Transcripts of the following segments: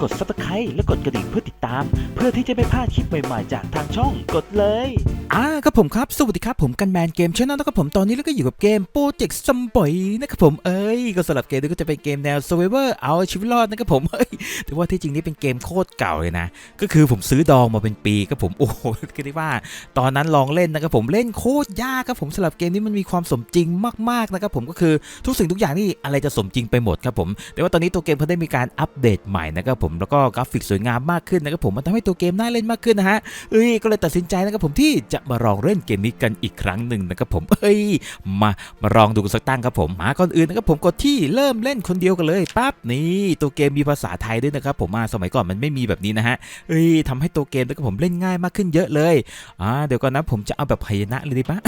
กด subscribe และกดกระดิ่งเพื่อติดตาม เพื่อที่จะไม่พลาดคลิปใหม่ๆ จากทางช่องกดเลยอ่าครับผมครับ สวัสดีครับผมกันแมนเกมช n น l นะครับผมตอนนี้เราก็อยู่กับเกมโปรเจกต์ซัมบอยนะครับผมเอ้ยก็สำหรับเกมนี้ก็จะเป็นเกมแนว Survivor เอาชีวิตรอดนะครับผมเฮ้ยแต่ว่าที่จริงนี่เป็นเกมโคตรเก่าเลยนะก็คือผมซื้อดองมาเป็นปีครับผมโอ้โหก็ได้ว่า ตอนนั้นลองเล่นนะครับผมเล่นโคตรยากครับผมสำหรับเกมนี้มันมีความสมจริงมากๆนะครับผมก็คือทุกสิ่งทุกอย่างนี่อะไรจะสมจริงไปหมดครับผม แต่ว่าตอนนี้ตัวเกมเขาได้มีการอัปเดตใหม่นะครับผมแล้วก็กราฟิกสวยงามมากขึ้นนะครับผมมันทำให้ตัวเกมน่าเล่นมากขึ้นนะฮะเอ้ยก็เลยตัดสินใจนะครับผมที่จะมาลองเล่นเกมนี้กันอีกครั้งหนึ่งนะครับผมเอ้ยมามาลองดูกันสักตั้งครับผมมาก่อนอื่นนะครับผมกดที่เริ่มเล่นคนเดียวกันเลยปั๊บนี่ตัวเกมมีภาษาไทยด้วยนะครับผมมาสมัยก่อนมันไม่มีแบบนี้นะฮะเอ้ยทำให้ตัวเกมนะครับผมเล่นง่ายมากขึ้นเยอะเลยอ่าเดี๋ยวก่อนนะผมจะเอาแบบพยนะเลยดีปะ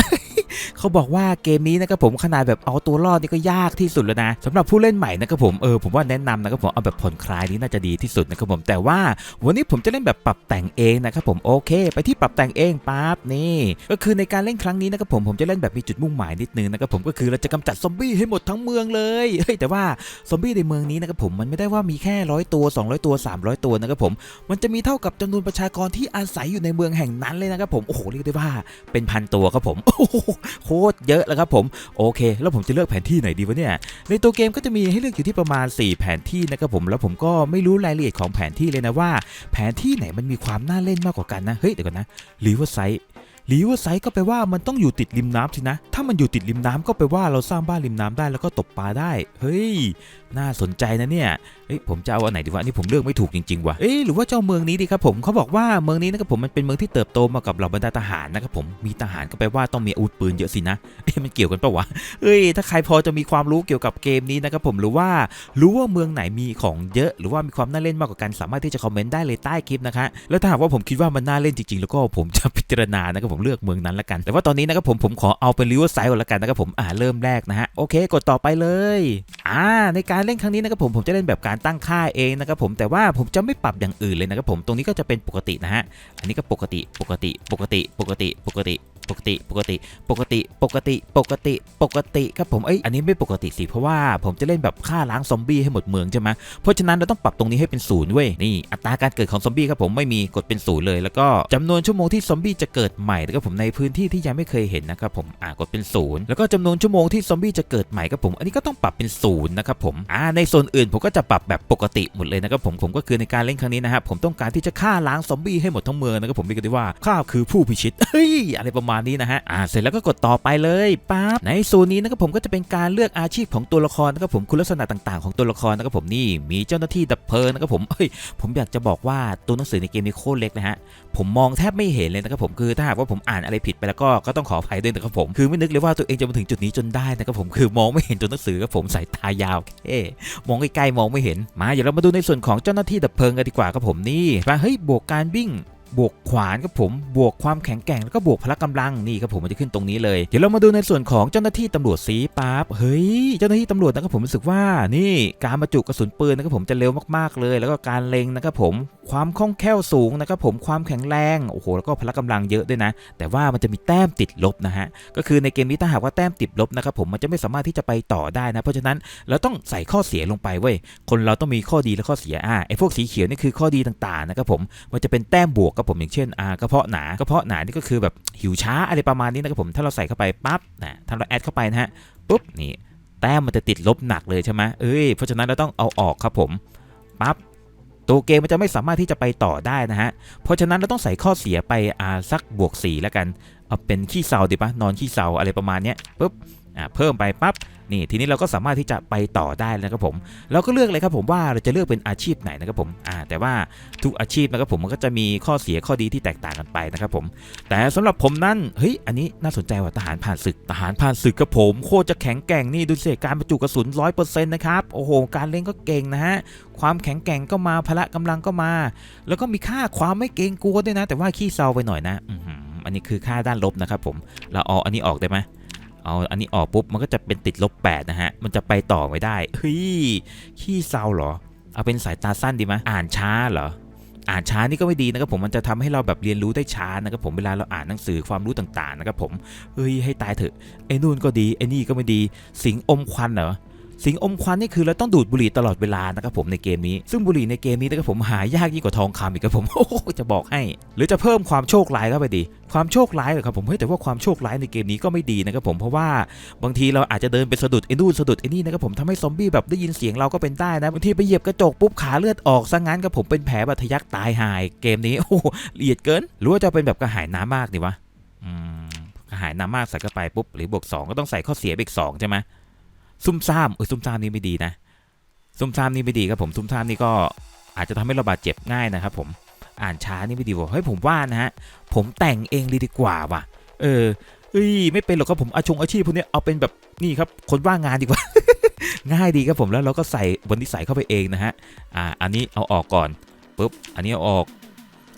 เขาบอกว่าเกมนี้นะครับผมขนาดแบบเอาตัวรอดนี่ก็ยากที่สุดแล้วนะสำหรับผู้เล่นใหม่นะครับผมเออผมว่าแนะนำนะครับผมเอาแบบผ่อนคลายนี่น่าจะดีที่สุดนะครับผมแต่ว่าวันนี้ผมจะเล่นแบบปรับแต่งเองนะครับผมโอเค ไปที่ปรับแต่งเองปั๊บนี่ ก็คือในการเล่นครั้งนี้นะครับผมผมจะเล่นแบบมีจุดมุ่งหมายนิดนึงนะครับผมก็คือเราจะกำจัดซอมบี้ให้หมดทั้งเมืองเลยเฮ้ยแต่ว่าซอมบี้ในเมืองนี้นะครับผมมันไม่ได้ว่ามีแค่ร้อยตัว 200 ตัว 300 ตัวนะครับผมมันจะมีเท่ากับจำนวนประชากรที่อาศัยอยู่ในเมืองแห่งนั้นเลยนะครับผมโอ้โหเรียกได้ว่าเป็นพันตัวครับผมโอ้โหโคตรเยอะแล้วครับผมโอเค แล้วผมจะเลือกแผนที่ไหนดีวะเนี่ยในตัวเกมก็จะมีให้เลือกอยู่ที่ประมาณ 4 แผนที่นะครับผมแล้วผมก็ไม่รู้รายละเอียดของแผนที่เลยนะว่า แผนที่ไหนมันมีความน่าเล่นมากกว่ากันนะเฮ้ยเดี๋ยวก่อนนะหรือว่าไซต์ รีเวอร์ไซต์ก็แปลว่ามันต้องอยู่ติดริมน้ำสินะ ถ้ามันอยู่ติดริมน้ำก็แปลว่าเราสร้างบ้านริมน้ำได้แล้วก็ตกปลาได้ เฮ้ย น่าสนใจนะเนี่ย เฮ้ย ผมจะเอาอันไหนดีวะ นี่ผมเลือกไม่ถูกจริงๆว่ะ เอ้ยหรือว่าเจ้าเมืองนี้ดีครับผม เขาบอกว่าเมืองนี้นะครับผมมันเป็นเมืองที่เติบโตมากับเหล่าบรรดาทหารนะครับผม มีทหารก็แปลว่าต้องมีอาวุธปืนเยอะสินะ เอ้ยมันเกี่ยวกันปะวะเอ้ย ถ้าใครพอจะมีความรู้เกี่ยวกับเกมนี้นะครับผม หรือว่ารู้ว่าเมืองไหนมีของเยอะ หรือว่ามีความน่าเล่นมากกว่ากันสามารถที่จะคอมเมนต์ได้เลยใต้คลิปนะคะแล้วถ้าหากว่าผมคิดว่ามันน่าเล่นจริงๆ แล้วก็ผมจะพิจารณานะครับผมเลือกเมืองนั้นละกัน แต่ว่าตอนนี้นะครับผมผมขอเอาเป็นริเวอร์ไซด์ก่อนละกันนะครับผมอ่าเริ่มแรกนะฮะโอเค กดต่อไปเลยอ่าในการเล่นครั้งนี้นะครับผมผมจะเล่นแบบการตั้งค่าเองนะครับผมแต่ว่าผมจะไม่ปรับอย่างอื่นเลยนะครับผมตรงนี้ก็จะเป็นปกตินะฮะอันนี้ก็ปกติปกติปกติปกติปกติปกติปกติปกติปกติปกติปกติครับผมเอ้ยอันนี้ไม่ปกติสิเพราะว่าผมจะเล่นแบบฆ่าล้างซอมบี้ให้หมดเมืองใช่ไหมเพราะฉะนั้นเราต้องปรับตรงนี้ให้เป็นศูนย์เว้ยนี่อัตราการเกิดของซอมบี้ครับผมไม่มีกดเป็นศูนย์เลยแล้วก็จำนวนชั่วโมงที่ซอมบี้จะเกิดใหม่นะครับผมในพื้นที่ที่ยังไม่เคยเห็นนะครับผมอ่ากดเป็นศูนย์แล้วก็จำนวนชั่วโมงที่ซอมบี้จะเกิดใหม่ครับผมอันนี้ก็ต้องปรับเป็นศูนย์นะครับผมอ่าในโซนอื่นผมก็จะปรับแบบปกติหมดเลยนะครับผมผมก็คือในการเล่นครั้งนี้นะครับผมต้องการที่จะฆ่าล้างซอมบี้ให้หมดทั้งเมืองนะครับผมเรียกได้ว่าข้าคือผู้พิชิตเฮ้ยอะไรประมาณนี้นะฮะอ่าเสร็จแล้วก็กดต่อไปเลยปั๊บในโซนนี้นะครับผมก็จะเป็นการเลือกอาชีพของตัวละครนะครับผมคุณลักษณะต่างๆ ของตัวละครนะครับผมนี่มีเจ้าหน้าที่ดับเพลิงนะครับผมเฮ้ยผมอยากจะบอกว่าตัวหนังสือในเกมนี้โคตรเล็กนะฮะผมมองแทบไม่เห็นเลยนะครับผมคือถ้าหากว่าผมอ่านอะไรผิดไปแล้วก็ก็ต้องขออภัยด้วยนะครับผมคือไม่นึกเลยว่าตัวเองจะมาถึงจุดนี้จนได้นะครับผมคือมองไม่เห็นตัวหนังสือครับผมสายตายาวแค่มองใกล้ๆมองไม่เห็นมาเดี๋ยวเรามาดูในส่วนของเจ้าหน้าที่ดับเพลิงกันดีกว่าครับผมนี่มาเฮ้ยบวกการวิ่ง บวกขวานครับผมบวกความแข็งแกร่งแล้วก็บวกพละกำลังนี่ครับผมมันจะขึ้นตรงนี้เลยเดี๋ยวเรามาดูในส่วนของเจ้าหน้าที่ตำรวจสีปั๊บเฮ้ยเจ้าหน้าที่ตำรวจนะครับผมรู้สึกว่านี่การบรรจุกระสุนปืนนะครับผมจะเร็วมากๆเลย แล้วก็การเล็งนะครับผมความคล่องแคล่วสูงนะครับผมความแข็งแรงโอ้โหแล้วก็พละกำลังเยอะด้วยนะ แต่ว่ามันจะมีแต้มติดลบนะฮะก็คือในเกมนี้ถ้าหากว่าแต้มติดลบนะครับผมมันจะไม่สามารถที่จะไปต่อได้นะ เพราะฉะนั้นเราต้องใส่ข้อเสียลงไปเว้ยคนเราต้องมีข้อดีและข้อเสียอ่าไอ้พวกสีเขียวนี่คือข้อดีต่างๆนะครับผมมันจะเป็นแต้มบวกกับผมอย่างเช่นอ่ากระเพาะหนากระเพาะหนานี่ก็คือแบบหิวช้าอะไรประมาณนี้นะครับผมถ้าเราใส่เข้าไปปั๊บนะถ้าเราแอดเข้าไปนะฮะปุ๊บนี่แต้มมันจะติดลบหนักเลยใช่ไหมเอ้ยเพราะฉะนั้นเราต้องเอาออกครับผมปั๊บตัวเกมมันจะไม่สามารถที่จะไปต่อได้นะฮะ เพราะฉะนั้นเราต้องใส่ข้อเสียไปอ่าสักบวก4แล้วกัน เอาเป็นขี้เศร้าดีปะนอนขี้เศร้าอะไรประมาณเนี้ยปุ๊บ เพิ่มไปปั๊บนี่ทีนี้เราก็สามารถที่จะไปต่อได้แล้วนะครับผม เราก็เลือกเลยครับผมว่าเราจะเลือกเป็นอาชีพไหนนะครับผมอ่าแต่ว่าทุกอาชีพนะครับผมมันก็จะมีข้อเสียข้อดีที่แตกต่างกันไปนะครับผม แต่สำหรับผมนั้นเฮ้ยอันนี้น่าสนใจว่าทหารผ่านศึกทหารผ่านศึกกับผม โคตรจะแข็งแกร่งนี่ดูสิการบรรจุกระสุนร้อยเปอร์เซ็นต์นะครับโอ้โหการเล่นก็เก่งนะฮะความแข็งแกร่งก็มาพละกำลังก็มา แล้วก็มีค่าความไม่เกรงกลัวด้วยนะ แต่ว่าขี้เซาไปหน่อยนะอันนี้คือค่าด้านลบนะครับผมเราเอาอันนี้ออกได้ไหม เอาอันนี้ออกปุ๊บมันก็จะเป็นติดลบ8นะฮะ มันจะไปต่อไม่ได้ เฮ้ย ขี้เซาเหรอ เอาเป็นสายตาสั้นดีไหมอ่านช้าเหรอ อ่านช้านี่ก็ไม่ดีนะครับผมมันจะทำให้เราแบบเรียนรู้ได้ช้านะครับผมเวลาเราอ่านหนังสือความรู้ต่างๆนะครับผม เฮ้ยให้ตายเถอะไอ้นู่นก็ดีไอ้นี่ก็ไม่ดี สิงอมควันเหรอ สิงอมควันนี่คือเราต้องดูดบุหรี่ตลอดเวลานะครับผมในเกมนี้ ซึ่งบุหรี่ในเกมนี้นะครับผมหายากยิ่งกว่าทองคำอีกครับผมโอ้จะบอกให้ หรือจะเพิ่มความโชคร้ายเข้าไปดี ความโชคร้ายเหรอครับผมเฮ้ยแต่ว่าความโชคร้ายในเกมนี้ก็ไม่ดีนะครับผมเพราะว่าบางทีเราอาจจะเดินไปสะดุดไอ้นู่นสะดุดไอ้นี่นะครับผมทำให้ซอมบี้แบบได้ยินเสียงเราก็เป็นได้นะบางทีไปเหยียบกระจกปุ๊บขาเลือดออกซะงั้นครับผมเป็นแผลบาดทะยักตายหาย เกมนี้โอ้ละเอียดเกินหรือว่าจะเป็นแบบกระหายน้ำมากดีวะอืมกระหายน้ำมากใส่เข้าไปปุ๊บหรือบวกสองก็ต้องใส่ข้อเสียอีกสองใช่ไหม ซุ่มซ่ามเออซุ่มซ่ามนี่ไม่ดีนะ ซุ่มซ่ามนี่ไม่ดีครับผมซุ่มซ่ามนี่ก็อาจจะทำให้เราบาดเจ็บง่ายนะครับผมอ่านช้านี่ไม่ดีว่ะเฮ้ยผมว่านะฮะผมแต่งเองดีกว่าว่ะ เออเอ้ยไม่เป็นหรอกครับผมอาชงอาชีพพวกนี้เอาเป็นแบบนี่ครับคนว่างงานดีกว่า ง่ายดีครับผมแล้วเราก็ใส่บนที่ใส่เข้าไปเองนะฮะอ่าอันนี้เอาออกก่อนปุ๊บอันนี้เอาออก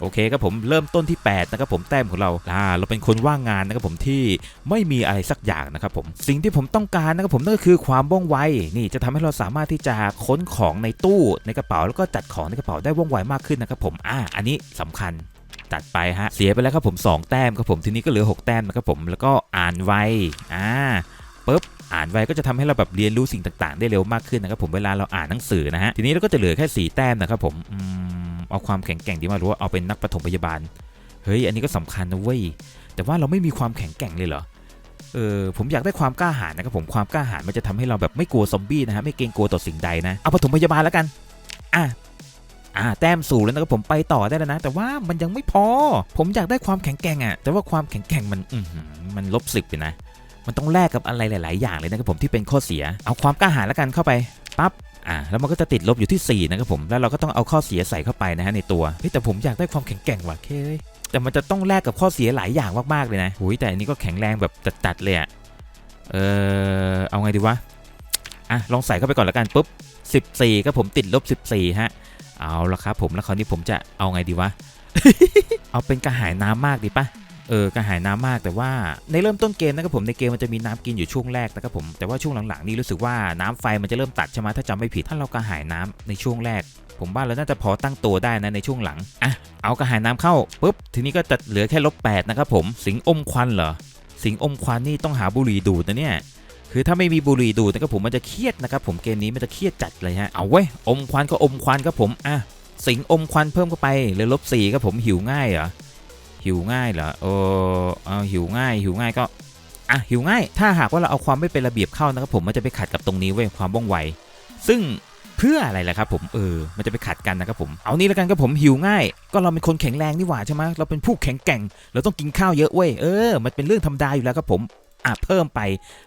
โอเคครับผมเริ่มต้นที่ 8 นะครับผมแต้มของเราอ่าเราเป็นคนว่างงานนะครับผมที่ไม่มีอะไรสักอย่างนะครับผมสิ่งที่ผมต้องการนะครับผมนั่นก็คือความว่องไวนี่จะทำให้เราสามารถที่จะค้นของในตู้ในกระเป๋าแล้วก็จัดของในกระเป๋าได้ว่องไวมากขึ้นนะครับผมอ่าอันนี้สำคัญตัดไปฮะเสียไปแล้วครับผม 2 แต้มครับผมทีนี้ก็เหลือ 6 แต้มนะครับผมแล้วก็อ่านไวอ่าปุ๊บ อ่านไวก็จะทำให้เราแบบเรียนรู้สิ่งต่าง ๆ ได้เร็วมากขึ้นนะครับผมเวลาเราอ่านหนังสือนะฮะทีนี้เราก็จะเหลือแค่4แต้มนะครับผมเอาความแข็งแกร่งดีมาหรือว่าเอาเป็นนักปฐมพยาบาลเฮ้ยอันนี้ก็สำคัญนะเว้ยแต่ว่าเราไม่มีความแข็งแกร่งเลยเหรอเออผมอยากได้ความกล้าหาญนะครับผมความกล้าหาญมันจะทำให้เราแบบไม่กลัวซอมบี้นะฮะไม่เกรงกลัวต่อสิ่งใดนะเอาปฐมพยาบาลแล้วกันอะอ่าแต้มสูงแล้วนะครับผมไปต่อได้แล้วนะ แต่ว่ามันยังไม่พอ ผมอยากได้ความแข็งแกร่งอะแต่ว่าความแข็งแกร่งมันอืมันลบสิบเลยนะ มันต้องแลกกับอะไรหลาย ๆ อย่างเลยนะครับผมที่เป็นข้อเสีย เอาความกล้าหาญแล้วกันเข้าไปปั๊บอ่าแล้วมันก็จะติดลบอยู่ที่ 4 นะครับผม แล้วเราก็ต้องเอาข้อเสียใส่เข้าไปนะฮะในตัวเฮ้ยแต่ผมอยากได้ความแข็งแกร่งว่ะเคยแต่มันจะต้องแลกกับข้อเสียหลายอย่างมาก ๆ เลยนะหุยแต่อันนี้ก็แข็งแรงแบบจัด ๆ เลยอะเออเอาไงดีวะอะลองใส่เข้าไปก่อนแล้วกันปุ๊บ14ครับผมติดลบ 14 ฮะ เอาละครับผมแล้วคราวนี้ผมจะเอาไงดีวะ เอาเป็นกระหายน้ำมากดีปะ เออกระหายน้ำมากแต่ว่าในเริ่มต้นเกมนะครับผมในเกมมันจะมีน้ำกินอยู่ช่วงแรกนะครับผมแต่ว่าช่วงหลังๆนี่รู้สึกว่าน้ำไฟมันจะเริ่มตัดใช่ไหมถ้าจำไม่ผิดถ้าเรากระหายน้ำในช่วงแรก ผมว่าเราน่าจะพอตั้งตัวได้นะในช่วงหลังอะเอากระหายน้ำเข้าปุ๊บทีนี้ก็จะเหลือแค่ลบแปดนะครับผมสิงอมควันเหรอสิงอมควันนี่ต้องหาบุหรี่ดูดนะเนี่ยคือถ้าไม่มีบุหรี่ดูดนะครับผมมันจะเครียดนะครับผมเกมนี้มันจะเครียดจัดเลยฮะเอาเว้ยอมควันก็อมควันครับผมอะสิงอมควันเพิ่มเข้าไปเลือลบสี่ครับผมหิวง่ายเหรอ หิวง่ายเหรอเออเอาหิวง่ายหิวง่ายก็อะหิวง่าย ถ้าหากว่าเราเอาความไม่เป็นระเบียบเข้านะครับผมมันจะไปขัดกับตรงนี้เว้ยความว่องไว ซึ่งเพื่ออะไรล่ะครับผมเออมันจะไปขัดกันนะครับผมเอานี้แล้วกันครับผมหิวง่าย ก็เราเป็นคนแข็งแรงนี่หว่าใช่ไหมเราเป็นผู้แข็งแกร่ง เราต้องกินข้าวเยอะเว้ยเออมันเป็นเรื่องธรรมดาอยู่แล้วครับผม อะเพิ่มไป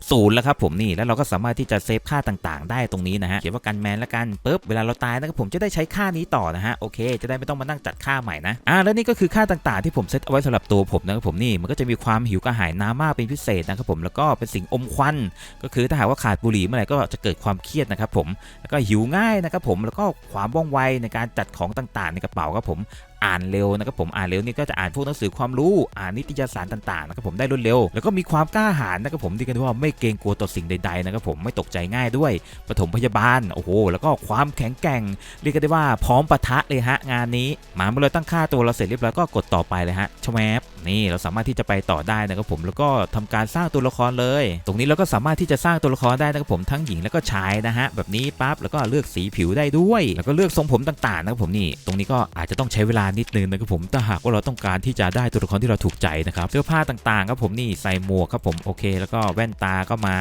ศูนย์แล้วครับผมนี่แล้วเราก็สามารถที่จะเซฟค่าต่างๆ ได้ตรงนี้นะฮะเขียนว่ากันแมนล้วกันปุ๊บเวลาเราตายนะครับผมจะได้ใช้ค่านี้ต่อนะฮะโอเค จะได้ไม่ต้องมานั่งจัดค่าใหม่นะอะแล้วนี่ก็คือค่าต่างๆ ที่ผมเซตเอาไว้สำหรับตัวผมนะครับผมนี่มันก็จะมีความหิวกระหายน้ำมากเป็นพิเศษนะครับผมแล้วก็เป็นสิ่งอมควัน ก็คือถ้าหากว่าขาดบุหรี่เมื่อไหร่ก็จะเกิดความเครียดนะครับผมแล้วก็หิวง่ายนะครับผมแล้วก็ความว่องไวในการจัดของต่างๆ ในกระเป๋าครับผม อ่านเร็วนะครับผมอ่านเร็วนี่ก็จะอ่านพวกหนังสือความรู้อ่านนิตยสารต่างๆนะครับผมได้รวดเร็ว แล้วก็มีความกล้าหาญนะครับผมที่กันว่าไม่เกรงกลัวต่อสิ่งใดๆนะครับผมไม่ตกใจง่ายด้วยปฐมพยาบาลโอ้โหแล้วก็ความแข็งแกร่งเรียกได้ว่าพร้อมปะทะเลยฮะงานนี้มาเมื่อเราตั้งค่าตัวเราเสร็จเรียบร้อยก็กดต่อไปเลยฮะชแวบนี่เราสามารถที่จะไปต่อได้นะครับผมแล้วก็ทำการสร้างตัวละครเลย ตรงนี้เราก็สามารถที่จะสร้างตัวละครได้นะครับผมทั้งหญิงแล้วก็ชายนะฮะแบบนี้ปั๊บแล้วก็เลือกสีผิวได้ด้วย แล้วก็เลือกทรงผมต่างๆนะครับผมนี่ตรงนี้ก็อาจจะต้องใช้เวลานิดนึงนะครับผมถ้าหากว่าเราต้องการที่จะได้ตัวละครที่เราถูกใจนะครับเสื้อผ้าต่างๆครับผมนี่ใส่หมวกครับผมโอเค แล้วก็แว่นตาก็มา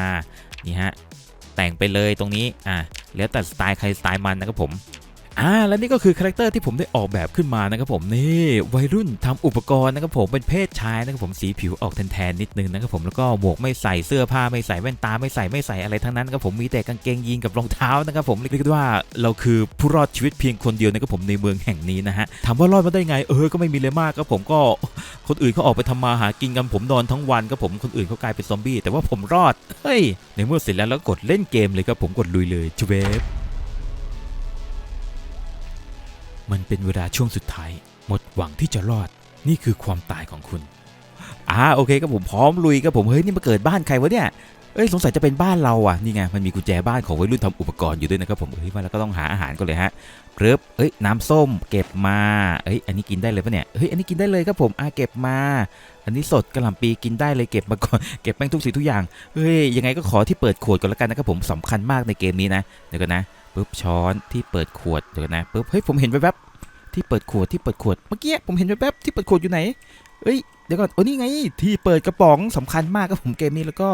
นี่ฮะแต่งไปเลยตรงนี้อะแล้วแต่สไตล์ใครสไตล์มันนะครับผม อ่าและนี่ก็คือคาแรคเตอร์ที่ผมได้ออกแบบขึ้นมานะครับผมนี่วัยรุ่นทำอุปกรณ์นะครับผมเป็นเพศชายนะครับผมสีผิวออกแทนๆนิดนึงนะครับผมแล้วก็หมวกไม่ใส่เสื้อผ้าไม่ใส่แว่นตาไม่ใส่ไม่ใส่อะไรทั้งนั้นนะครับผมมีแต่กางเกงยีนกับรองเท้านะครับผมเรียกได้ว่าเราคือผู้รอดชีวิตเพียงคนเดียวนะครับผมในเมืองแห่งนี้นะฮะถามว่ารอดมาได้ไงเออก็ไม่มีเลยมากครับผมก็คนอื่นเขาออกไปทำมาหากินกันผมนอนทั้งวันครับผมคนอื่นเขากลายเป็นซอมบี้แต่ว่าผมรอดเฮ้ยในเมื่อเสร็จแล้วแล้วกดเล่นเกมเลยครับผมกดลุยเลยชเวฟ มันเป็นเวลาช่วงสุดท้าย หมดหวังที่จะรอด นี่คือความตายของคุณ อ่าโอเคครับผมพร้อมลุยครับผมเฮ้ยนี่มาเกิดบ้านใครวะเนี่ยเอ้ยสงสัยจะเป็นบ้านเราอะนี่ไงมันมีกุญแจบ้านของวัยรุ่นทำอุปกรณ์อยู่ด้วยนะครับผมเฮ้ยว่าแล้วก็ต้องหาอาหารก่อนเลยฮะเกรบเอ้ยน้ำส้มเก็บมาเอ้ยอันนี้กินได้เลยปะเนี่ยเฮ้ยอันนี้กินได้เลยครับผมอะเก็บมา อันนี้สดกระหล่ำปีกินได้เลยเก็บมาก่อนเก็บแม่งทุกสิ่งทุกอย่างเฮ้ยยังไงก็ขอที่เปิดขวดก่อนแล้วกันนะครับผมสำคัญมากในเกมนี้นะเดี๋ยวกันนะ ปุ๊บช้อนที่เปิดขวดเดี๋ยวนะปุ๊บเฮ้ยผมเห็นแวบๆที่เปิดขวดที่เปิดขวดเมื่อกี้ผมเห็นแวบๆที่เปิดขวดอยู่ไหนเอ้ยเดี๋ยวก่อนโอ้นี่ไง ที่เปิดกระป๋องสำคัญมากครับผมเกมนี้แล้วก็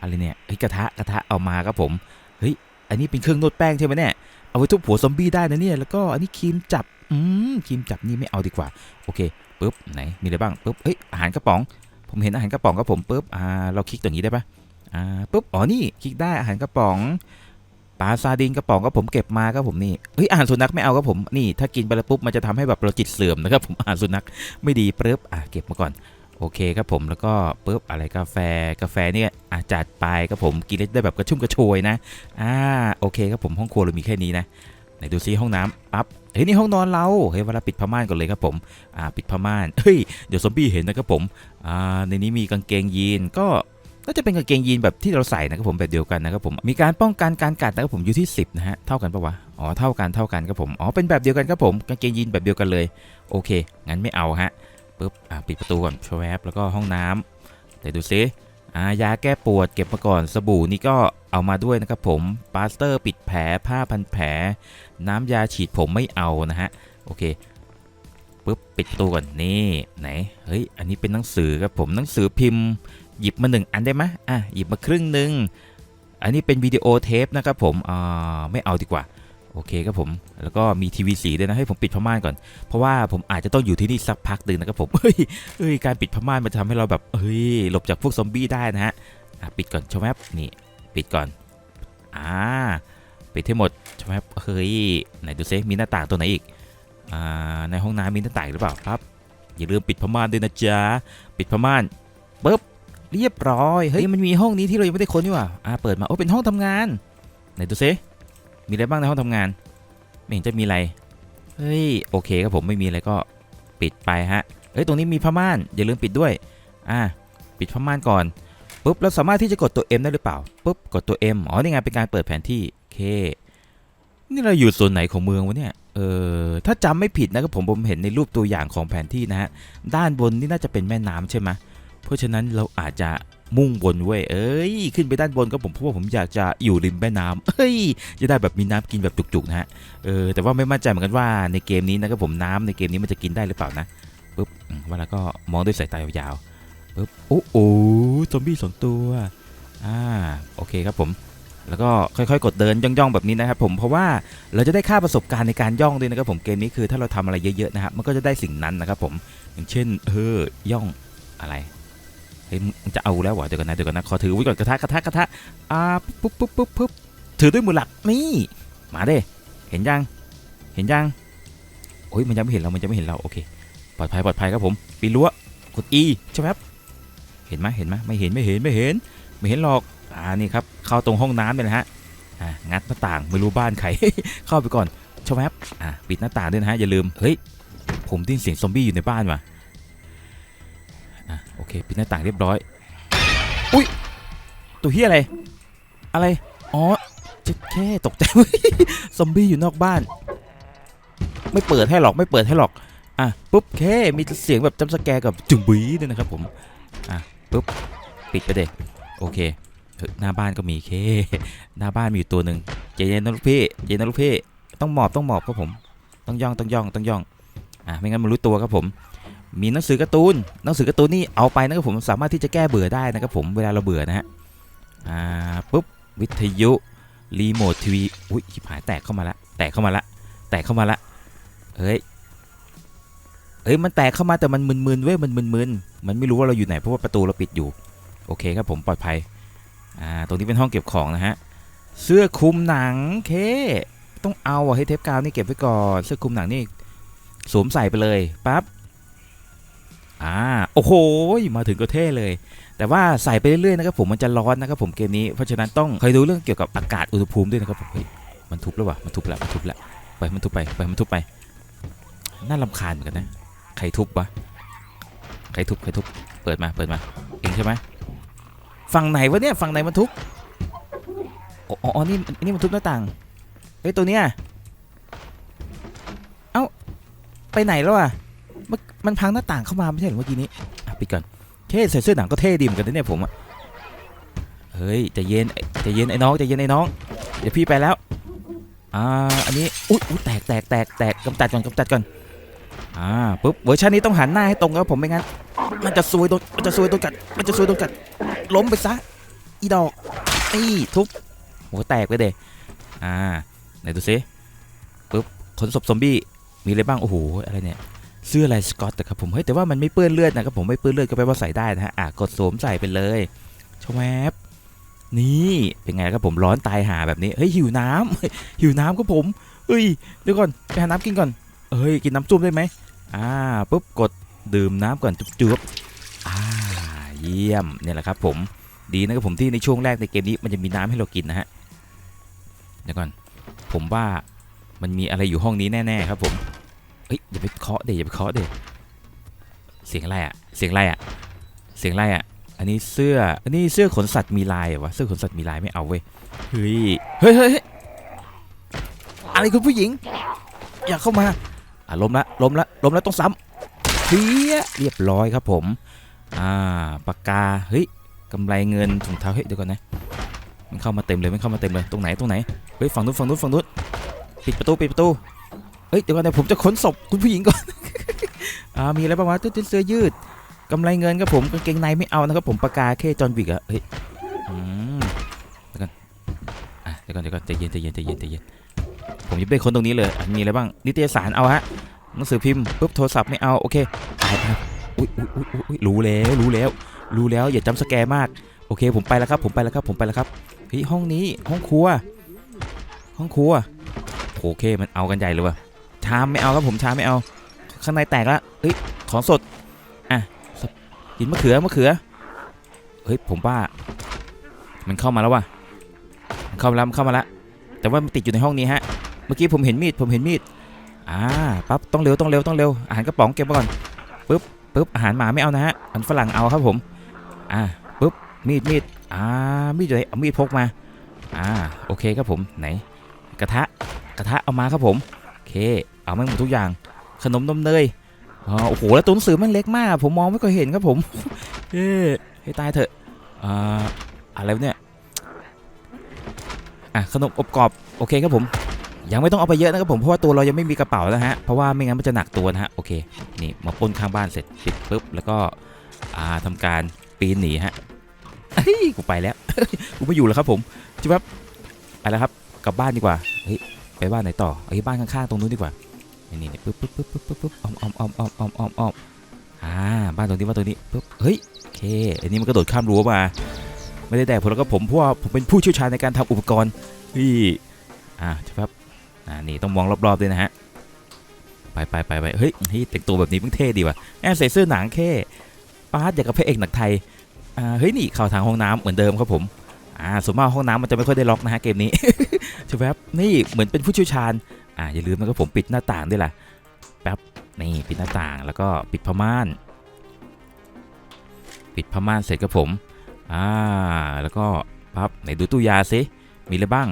อะไรเนี่ยเฮ้ยกระทะกระทะเอามาครับผมเฮ้ยอันนี้เป็นเครื่องนวดแป้งใช่ไหมเนี่ยเอาไว้ทุบหัวซอมบี้ได้นะเนี่ยแล้วก็อันนี้ครีมจับอืมครีมจับนี่ไม่เอาดีกว่าโอเคปุ๊บไหนมีอะไรบ้างปุ๊บเฮ้ยอาหารกระป๋อง ผมเห็นอาหารกระป๋องครับผมปุ๊บอ่าเราคลิกตรงนี้ได้ปะอ่าปุ๊บอ๋อนี่คลิกได้อาหารกระป๋อง ปลาซาดินกระป๋องก็ผมเก็บมาครับผมนี่เฮ้ยอาหารสุนัขไม่เอาครับผมนี่ ถ้ากินไปแล้วปุ๊บมันจะทำให้แบบเราจิตเสื่อมนะครับผมอาหารสุนัขไม่ดีปุ๊บอะเก็บมาก่อนโอเคครับผมแล้วก็ปุ๊บอะไรกาแฟกาแฟเนี่ยอาจัดไปครับผมกินได้แบบกระชุ่มกระชวยนะอ่าโอเคครับผมห้องครัวเรามีแค่นี้นะไหนดูซิห้องน้ำปั๊บเฮ้ยนี่ห้องนอนเราเฮ้ยเวลาปิดผ้าม่านก่อนเลยครับผมอ่าปิดผ้าม่านเฮ้ยเดี๋ยวซอมบี้เห็นนะครับผมอ่าในนี้มีกางเกงยีนก็ ก็จะเป็นกางเกงยีนแบบที่เราใส่นะครับผมแบบเดียวกันนะครับผมมีการป้องกันการกัดนะครับผมอยู่ที่ 10นะฮะเท่ากันปะวะอ๋อเท่ากันเท่ากันครับผมอ๋อเป็นแบบเดียวกันครับผมกางเกงยีนแบบเดียวกันเลยโอเคงั้นไม่เอาฮะปุ๊บอ่าปิดประตูก่อนชวบแล้วก็ห้องน้ำเดี๋ยวดูซิอ่ายาแก้ปวดเก็บมาก่อนสบู่นี่ก็เอามาด้วยนะครับผมปาสเตอร์ปิดแผลผ้าพันแผล น้ำยาฉีดผมไม่เอานะฮะโอเคปุ๊บปิดประตูก่อนนี่ไหนเฮ้ยอันนี้เป็นหนังสือครับผมหนังสือพิมพ์ หยิบมาหนึ่งอันได้ไหมอะหยิบมาครึ่งหนึ่งอันนี้เป็นวิดีโอเทปนะครับผมอ่าไม่เอาดีกว่าโอเคครับผม แล้วก็มีทีวีสีด้วยนะ ให้ผมปิดผ้าม่านก่อน เพราะว่าผมอาจจะต้องอยู่ที่นี่สักพักหนึ่งนะครับผม เฮ้ยเฮ้ย การปิดผ้าม่านมันจะทำให้เราแบบ เฮ้ย หลบจากพวกซอมบี้ได้นะฮะอะปิดก่อนชมแอปนี่ ปิดก่อน อ่า ปิดให้หมดชมแอปเฮ้ย ไหนดูซิมีหน้าต่างตัวไหนอีก อ่า ในห้องน้ำมีหน้าต่างหรือเปล่าครับ อย่าลืมปิดผ้าม่านด้วยนะจ๊ะ ปิดผ้าม่านปุ๊บ เรียบร้อย เฮ้ย มันมีห้องนี้ที่เรายังไม่ได้ค้นนี่หว่าอ่าเปิดมา โอ้ เป็นห้องทำงาน ไหนดูซิมีอะไรบ้างในห้องทำงาน ไม่เห็นจะมีอะไร เฮ้ย โอเคครับผมไม่มีอะไรก็ปิดไปฮะ เฮ้ย ตรงนี้มีผ้าม่าน อย่าลืมปิดด้วย อ่า ปิดผ้าม่านก่อน ปุ๊บ เราสามารถที่จะกดตัว M ได้หรือเปล่า ปุ๊บ กดตัว M อ๋อ นี่ไงเป็นการเปิดแผนที่เค นี่เราอยู่ส่วนไหนของเมืองวะเนี่ย เออ ถ้าจำไม่ผิดนะครับผม ผมเห็นในรูปตัวอย่างของแผนที่นะฮะ ด้านบนนี่น่าจะเป็นแม่น้ำใช่ไหมเเพราะฉะนั้นเราอาจจะมุ่งบนเว้ยเอ้ย ขึ้นไปด้านบนก็ผมเพราะว่าผมอยากจะอยู่ริมแม่น้ำเอ้ย จะได้แบบมีน้ำกินแบบจุกๆนะฮะ เออ แต่ว่าไม่มั่นใจเหมือนกันว่าในเกมนี้นะครับผมน้ำในเกมนี้มันจะกินได้หรือเปล่านะปุ๊บว่าแล้วก็มองด้วยสายตายาวๆปุ๊บ โอ้โหซอมบี้สองตัว อ่า โอเคครับผม แล้วก็ค่อยๆ กดเดินย่องๆแบบนี้นะครับผม เพราะว่าเราจะได้ค่าประสบการณ์ในการย่องด้วยนะครับผม เกมนี้คือถ้าเราทำอะไรเยอะๆนะครับมันก็จะได้สิ่งนั้นนะครับผม อย่างเช่น เออ ย่องอะไร เฮ้ยมึงจะเอาแล้ววะเดี๋ยวกันนะเดี๋ยวกันนะขอถือไว้ก่อนกระทะกระทะกระทะอ่าปุ๊บปุ๊บปุ๊บปุ๊บถือด้วยมือหลักนี่มาเด้เห็นยังเห็นยังโอ้ยมันยังไม่เห็นเรา มันยังไม่เห็นเราโอเคปลอดภัยปลอดภัยครับผมปีนรั้วกด E ใช่ไหมครับเห็นไหมเห็นไหมไม่เห็นไม่เห็นไม่เห็นไม่เห็นหรอกอ่านี่ครับเข้าตรงห้องน้ำเลยนะฮะอ่างัดหน้าต่างไม่รู้บ้านใครเข้าไปก่อนชมแอปอ่าปิดหน้าต่างด้วยนะฮะอย่าลืมเฮ้ยผมได้ยินเสียงซอมบี้อยู่ในบ้านว่ะ โอเคปิดหน้าต่างเรียบร้อย อุ้ยตัวเฮียอะไร อะไร อ๋อจะแค่ตกใจซอมบี้อยู่นอกบ้าน ไม่เปิดให้หรอกไม่เปิดให้หรอกอะปุ๊บแค่มีเสียงแบบจำสแกร์กับจึงบีด้วยนะครับผมอะปุ๊บปิดไปเด็โอเคหน้าบ้านก็มีเคหน้าบ้านมีอยู่ตัวหนึ่งเย็นนะลูกพี่เย็นนะลูกพี่ต้องหมอบต้องหมอบครับผม ต้องย่องต้องย่องต้องย่องอะไม่งั้นมันรู้ตัวครับผม มีหนังสือการ์ตูนหนังสือการ์ตูนนี่เอาไปนะครับผมสามารถที่จะแก้เบื่อได้นะครับผมเวลาเราเบื่อนะฮะอ่าปุ๊บวิทยุรีโมททีวีอุ้ยชิบหายแตกเข้ามาละแตกเข้ามาละแตกเข้ามาละเฮ้ยเฮ้ยมันแตกเข้ามาแต่มันมึนๆเว้ยมันมึนๆมันไม่รู้ว่าเราอยู่ไหนเพราะว่าประตูเราปิดอยู่โอเคครับผมปลอดภัยอ่าตรงนี้เป็นห้องเก็บของนะฮะเสื้อคลุมหนังเคต้องเอาอะให้เทปกาวนี่เก็บไว้ก่อนเสื้อคลุมหนังนี่สวมใส่ไปเลยปั๊บ อ่าโอ้โหมาถึงก็เท่เลย แต่ว่าใส่ไปเรื่อยๆนะครับผมมันจะร้อนนะครับผมเกมนี้เพราะฉะนั้นต้องเคยดูเรื่องเกี่ยวกับอากาศอุณหภูมิด้วยนะครับผมเฮ้ยมันทุบแล้ววะมันทุบแล้วมันทุบแล้วไปมันทุบไปไปมันทุบไปน่าลำคาญเหมือนกันนะใครทุบวะใครทุบใครทุบเปิดมาเปิดมาเองใช่ไหมฝั่งไหนวะเนี่ยฝั่งไหนมันทุบอ๋ออ๋ออ๋อนี่นี่มันทุบหน้าต่างเฮ้ยตัวเนี้ยเอ้าไปไหนแล้วอะ มันพังหน้าต่างเข้ามาไม่ใช่เหรอเมื่อกี้นี้ปิดก่อนเท่ใส่เสื้อหนังก็เท่ดีเหมือนกันนะเนี่ยผมอะเฮ้ยใจเย็นใจเย็นไอ้น้องใจเย็นไอ้น้อง เดี๋ยวพี่ไปแล้วอ่าอันนี้อุ๊ยอุ๊ยแตกแตกแตกแตกกำจัดก่อนกำจัดก่อนอ่าปุ๊บเวอร์ชันนี้ต้องหันหน้าให้ตรงครับผมไม่งั้นมันจะซวยโดนมันจะซวยโดนกัดมันจะซวยโดนกัดล้มไปซะอีดอกนี่ทุบหัวแตกไปเดยอ่าไหนดูซิปุ๊บขนศพซอมบี้มีอะไรบ้างโอ้โหอะไรเนี่ย เสื้อลายสกอตนะครับผมเฮ้ยแต่ว่ามันไม่เปื้อนเลือดนะครับผมไม่เปื้อนเลือดก็แปลว่าใส่ได้นะฮะอะกดสวมใส่ไปเลยชวบนี่เป็นไงครับผมร้อนตายหาแบบนี้เฮ้ยหิวน้ำเฮ้ยหิวน้ำครับผมเฮ้ยเดี๋ยวก่อนไปหาน้ำกินก่อนเฮ้ยกินน้ำจุ่มได้ไหมอ่าปุ๊บกดดื่มน้ำก่อนจุ๊บๆอ่าเยี่ยมเนี่ยแหละครับผมดีนะครับผมที่ในช่วงแรกในเกมนี้มันจะมีน้ำให้เรากินนะฮะเดี๋ยวก่อนผมว่ามันมีอะไรอยู่ห้องนี้แน่ๆครับผม เอ้ยอย่าไปเคาะเดี๋ยอย่าไปเคาะเดี๋ยเสียงอะไรอะเสียงอะไรอะเสียงอะไรอะอันนี้เสื้อ อันนี้เสื้อขนสัตว์มีลายเหรอวะ เสื้อขนสัตว์มีลายไม่เอาเว้ย เฮ้ย เฮ้ยเฮ้ยอะไรคุณผู้หญิง อย่าเข้ามา อะล้มละ ล้มละ ล้มละต้องซ้ำเฮียเรียบร้อยครับผม อ่า ปากกา เฮ้ยกำไรเงินถุงเท้า เฮ้ยเดี๋ยวก่อนนะ มันเข้ามาเต็มเลย มันเข้ามาเต็มเลย ตรงไหน ตรงไหน เฮ้ย ฝั่งนู้น ฝั่งนู้น ฝั่งนู้น ปิดประตู ปิดประตู เฮ้ยเดี๋ยวก่อนนะผมจะค้นศพคุณผู้หญิงก่อน อ่ามีอะไรบ้างวะตุ้เสื้อยืดกำไรเงินครับผมกางเกงในไม่เอานะครับผมปากกาแค่จอนวิกอะเฮ้ยอืมเดี๋ยวก่อนอะเดี๋ยวก่อนเดี๋ยวก่อนใจเย็นใจเย็นใจเย็นใจเย็นผมจะไปค้นตรงนี้เลยอะมีอะไรบ้างนิตยสารเอาฮะหนังสือพิมพ์ปุ๊บโทรศัพท์ไม่เอาโอเคไปครับอุ้ยอุ้ยอุ้ยอุ้ยรู้แล้วรู้แล้ว รู้แล้วอย่าจำสแกมากโอเคผมไปแล้วครับผมไปแล้วครับผมไปแล้วครับเฮ้ยห้องนี้ห้องครัว ห้องครัวโอเคมันเอากันใหญ่เลยว่ะ ชามไม่เอาครับผมชามไม่เอา ข้างในแตกละเฮ้ยของสดอะกินมะเขือมะเขือเฮ้ยผมว่ามันเข้ามาแล้วว่ะเข้ามาแล้วมันเข้ามาแล้วแต่ว่ามันติดอยู่ในห้องนี้ฮะเมื่อกี้ผมเห็นมีดผมเห็นมีดอ่าปั๊บต้องเร็วต้องเร็วต้องเร็วอาหารกระป๋องเก็บไว้ก่อนปึ๊บปึ๊บอาหารหมาไม่เอานะฮะอันฝรั่งเอาครับผมอ่าปึ๊บมีดมีดอ่ามีดอยู่ไหนเอามีดพกมาอ่าโอเคครับผมไหนกระทะกระทะเอามาครับผม เค เอาไม่งหมดทุกอย่าง ขนมนมเนยอ๋อโอ้โห แล้วตัวหนังสือมันเล็กมาก ผมมองไม่ค่อยเห็นครับผมเฮ้ให้ตายเถอะอ่าอะไรเนี่ย อะ ขนมอบกรอบ โอเคครับผม ยังไม่ต้องเอาไปเยอะนะครับผม เพราะว่าตัวเรายังไม่มีกระเป๋านะฮะ เพราะว่าไม่งั้นมันจะหนักตัวนะฮะ โอเค นี่มาป้นข้างบ้านเสร็จปิดปุ๊บ แล้วก็ อ่าทำการปีนหนีฮะกูไปแล้ว กูไม่อยู่แล้วครับผมจิบครับไปแล้วครับ กลับบ้านดีกว่า เฮ้ย ไปบ้านไหนต่อเฮ้บ้านข้างๆตรงนู้นดีกว่านี่นี่นี่ปุ๊บปุ๊บปุ๊บปุ๊บปุ๊บปุ๊บอ้อมอ้อมอ้อมอ้อมอ้อมอ้อมอ้อมอ่าบ้านตรงนี้บ้านตรงนี้ปุ๊บเฮ้ยโอเคอันนี้มันกระโดดข้ามรั้วมา ไม่ได้แดกผมแล้วก็ผมเพราะว่าผมเป็นผู้เชี่ยวชาญในการทำอุปกรณ์เฮ้ยอ่าจิบครับอ่านี่ต้องมองรอบๆด้วยนะฮะไปไปไปไปเฮ้ยแต่งตัวแบบนี้เพิ่งเท่ดีว่ะแอบใส่เสื้อหนังแค่ปาร์ตอย่างกับพระเอกหนังไทยอ่าเฮ้ยนี่เข้าทางห้องน้ำเหมือนเดิมครับผม อ่าส่วนมากห้องน้ำมันจะไม่ค่อยได้ล็อกนะฮะเกมนี้ใช่ไหมครับนี่เหมือนเป็นผู้เชี่ยวชาญอ่าอย่าลืมนะครับผมปิดหน้าต่างด้วยล่ะแป๊บนี่ปิดหน้าต่างแล้วก็ปิดผ้าม่าน ปิดผ้าม่านเสร็จครับผมอ่าแล้วก็ปั๊บไหนดูตู้ยาสิมีอะไรบ้าง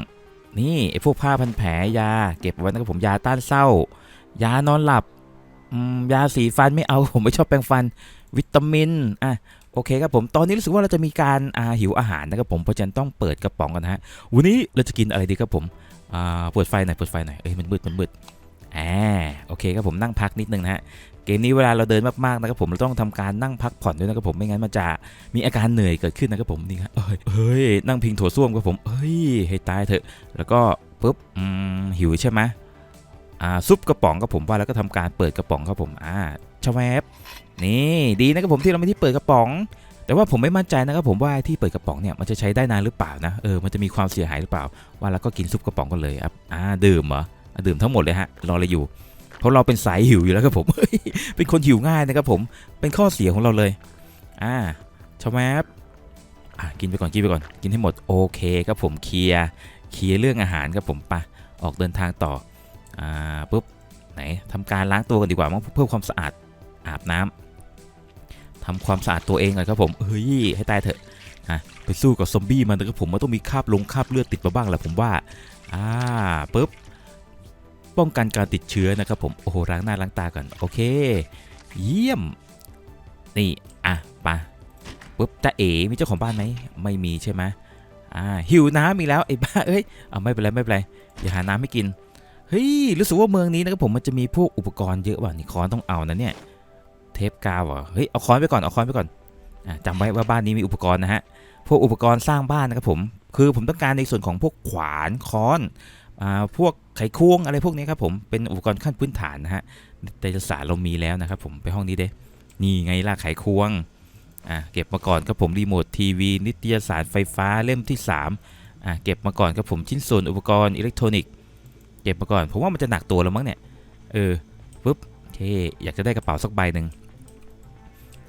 นี่ไอ้พวกผ้าพันแผลยาเก็บไว้นะครับผมยาต้านเศร้า ยานอนหลับยาสีฟันไม่เอาผมไม่ชอบแปรงฟัน วิตามินอะ โอเคครับผมตอนนี้รู้สึกว่าเราจะมีการอาหิวอาหารนะครับผมเพราะฉะนั้นต้องเปิดกระป๋องกันนะฮะวันนี้เราจะกินอะไรดีครับผมอ่าเปิดไฟหน่อยเปิดไฟหน่อยเอ้ยมันมืดมันมืดอ่าโอเคครับผมนั่งพักนิดนึงนะฮะเกมนี้เวลาเราเดินมากๆนะครับผมเราต้องทำการนั่งพักผ่อนด้วยนะครับผมไม่งั้นมันจะมีอาการเหนื่อยเกิดขึ้นนะครับผมนี่ครับเอ้ยเฮ้ยนั่งพิงถั่วส้วมครับผมเฮ้ยให้ตายเถอะ แล้วก็ปุ๊บอืมหิวใช่ไหมอ่าซุปกระป๋องครับผมว่าแล้วก็ทำการเปิดกระป๋องครับผมอ่าชแวบ นี่ดีนะครับผมที่เราไม่ที่เปิดกระป๋อง แต่ว่าผมไม่มั่นใจนะครับผมว่าที่เปิดกระป๋องเนี่ยมันจะใช้ได้นานหรือเปล่านะเออมันจะมีความเสียหายหรือเปล่า ว่าแล้วก็กินซุปกระป๋องกันเลยครับอ่าดื่มเหรออะดื่มทั้งหมดเลยฮะรออะไรอยู่เพราะเราเป็นสายหิวอยู่แล้วครับผม เป็นคนหิวง่ายนะครับผม เป็นข้อเสียของเราเลย อ่าชะแวบอะกินไปก่อน กินไปก่อน กินให้หมด โอเคครับผม เคลียร์ เคลียร์เรื่องอาหารครับผมปะออกเดินทางต่อ อ่าปุ๊บ ไหนทำการล้างตัวกันดีกว่ามั้งเพื่อความสะอาด อาบน้ำ ทำความสะอาดตัวเองก่อนครับผมเฮ้ยให้ตายเถอะอะไปสู้กับซอมบี้มันนะครับผมมันต้องมีคราบลงคราบเลือดติดมาบ้างแหละผมว่าอ่าปุ๊บป้องกันการติดเชื้อนะครับผมโอ้โหล้างหน้าล้างตาก่อนโอเค เยี่ยม นี่อะไปปุ๊บตาเอ๋มีเจ้าของบ้านไหมไม่มีใช่ไหมอ่าหิวน้ำอีกแล้วไอ้บ้าเอ้ยเอาไม่เป็นไรไม่เป็นไรอย่าหาน้ำให้กินเฮ้ยรู้สึกว่าเมืองนี้นะครับผมมันจะมีพวกอุปกรณ์เยอะว่ะนี่ค้อนต้องเอานะเนี่ย เทปกาวเหรอเฮ้ยเอาค้อนไปก่อนเอาค้อนไปก่อนอะจำไว้ว่าบ้านนี้มีอุปกรณ์นะฮะพวกอุปกรณ์สร้างบ้านนะครับผมคือผมต้องการในส่วนของพวกขวานค้อนอ่าพวกไขควงอะไรพวกนี้ครับผมเป็นอุปกรณ์ขั้นพื้นฐานนะฮะแต่ศาสตร์เรามีแล้วนะครับผมไปห้องนี้เด้นี่ไงล่ะไขควงอะเก็บมาก่อนครับผมรีโมททีวีนิตยสารไฟฟ้าเล่มที่3อะเก็บมาก่อนครับผมชิ้นส่วนอุปกรณ์อิเล็กทรอนิกส์เก็บมาก่อนผมว่ามันจะหนักตัวแล้วมั้งเนี่ยเออปุ๊บโอเคอยากจะได้กระเป๋าสักใบหนึ่ง